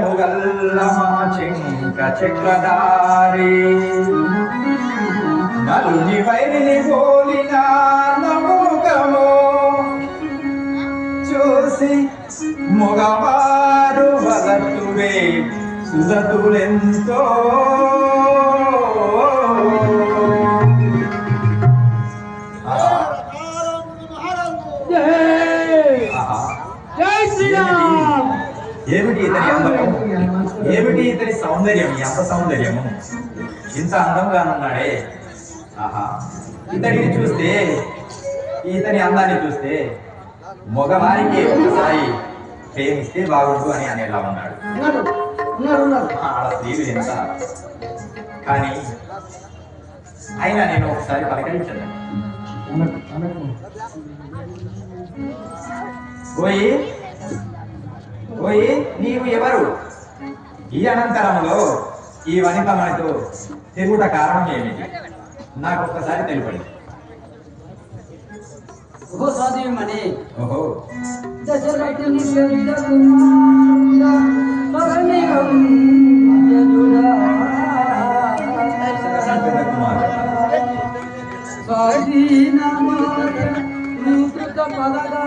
ఈ చక్రధారి నలుని వైరిని పోలిన నముఖము చూసి మగవారు వదతువే సుదతులెంతో ఏమిటి ఇతని అందము ఏమిటి ఇతని సౌందర్యం అంత సౌందర్యము? ఇంత అందంగా ఉన్నాడే ఆహా. ఇతడిని చూస్తే ఇతని అందాన్ని చూస్తే మగవారికి ఒకసారి ప్రేమిస్తే బాగుండు అని అనేలా ఉన్నాడు. ఆడ స్త్రీలు ఎంత? కానీ అయినా నేను ఒకసారి పలకరించాను. అనకు ఓయి నీవు ఎవరు? ఈ అనంతరంలో ఈ వనిత మనతో తిరుగుట కారణం ఏమిటి? నాకు ఒక్కసారి తెలిపండి. ఓ సాధ్యమని ఓహో. దశరథ నిత్య కుమార పరమేయం యజుడా సంతన కుమార్ స్వాధీన మాత నూకృత పదగా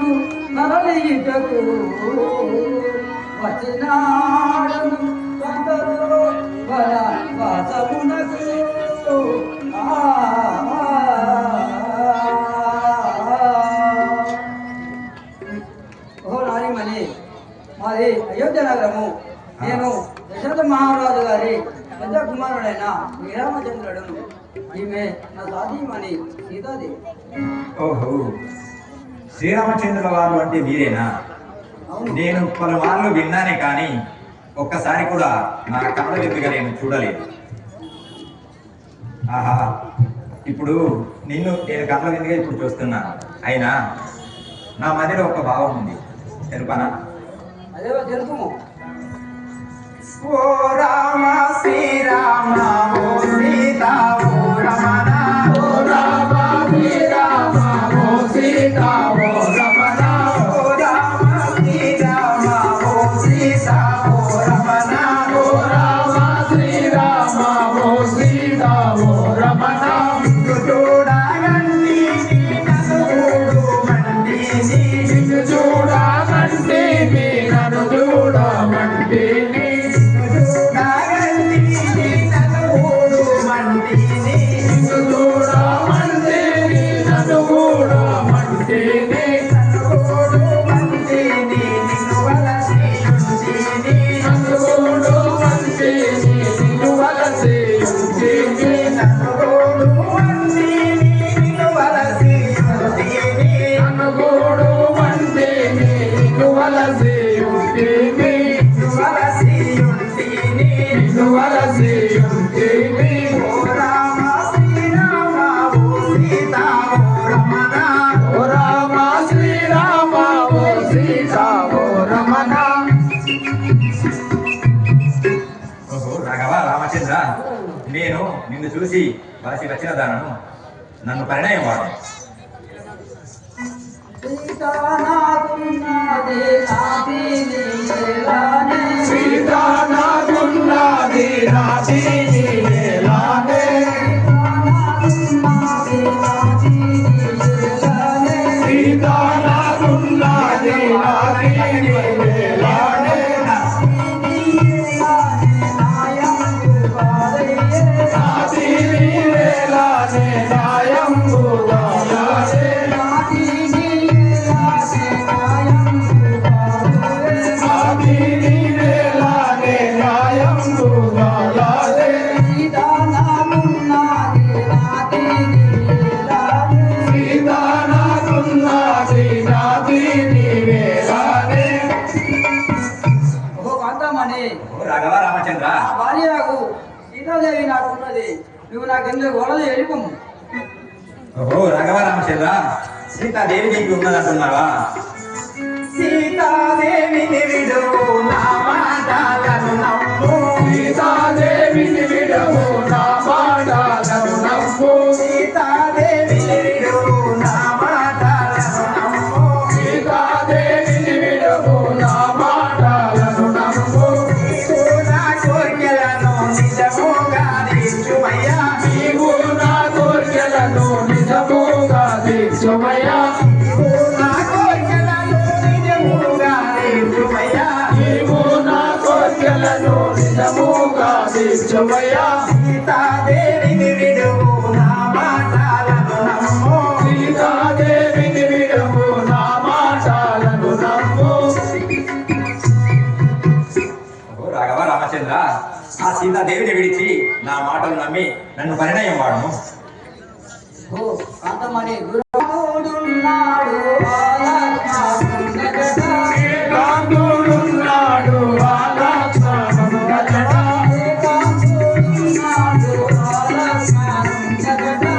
ఇటకు నరలి ఇటకు వచ్చినాడను కొందరు వన వాసమునకు. ఓ నారిమణి మాది అయోధ్య నగరము. నేను దశరథ మహారాజు గారి పెద్ద కుమారుడైన శ్రీరామచంద్రుడును. ఈమె నా సాధీమణి సీతాదేవి. ఓహో. శ్రీరామచంద్రుల వారు అంటే మీరేనా? నేను పలుమార్లు విన్నానే కానీ ఒక్కసారి కూడా నా కళ్ళ ఎదురుగా నేను చూడలేదు. ఆహా ఇప్పుడు నిన్ను నేను కళ్ళ ఎదురుగా ఇప్పుడు చూస్తున్నాను. అయినా నా మధ్యలో ఒక భావం ఉంది. తెలుపనా? నేను నిన్ను చూసి వలసి వచ్చిన దానను నన్ను పరిణయం వాడు. సీత రామచంద్ర సీతాదేవి నాకున్నది నువ్వు నాకెందుకు వలదు వెళ్ళిపోము ఓహో రాఘవ రామచంద్ర సీతాదేవి నీకు ఉన్నదంటున్నావా? సీతాదేవిని విడు నా నమ్ము. తీర్చుమయ్యా సీతాదేవిని విడువు నా మాటలను నమ్ము. సీతాదేవిని విడవు నా మాటలను నమ్ము. ఓ రాఘవ రామచంద్ర ఆ సీతాదేవిని విడిచి నా మాటలు నమ్మి నన్ను పరిణయం వాడును ఓ Kanthamani గురుడున్నాడు Sarasa, Sarasa, Sarasa, Sarasa, Sarasa,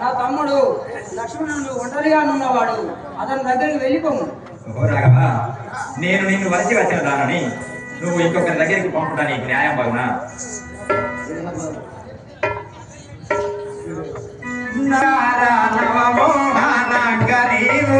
నా తమ్ముడు లక్ష్మణుడు ఒంటరిగా ఉన్నవాడు అతని దగ్గరికి వెళ్ళిపోము. నేను నిన్ను వలసి వచ్చిన దానని నువ్వు ఇంకొకరి దగ్గరికి పంపడానికి న్యాయం బాగునా? నారాయణ మోహన గరీవు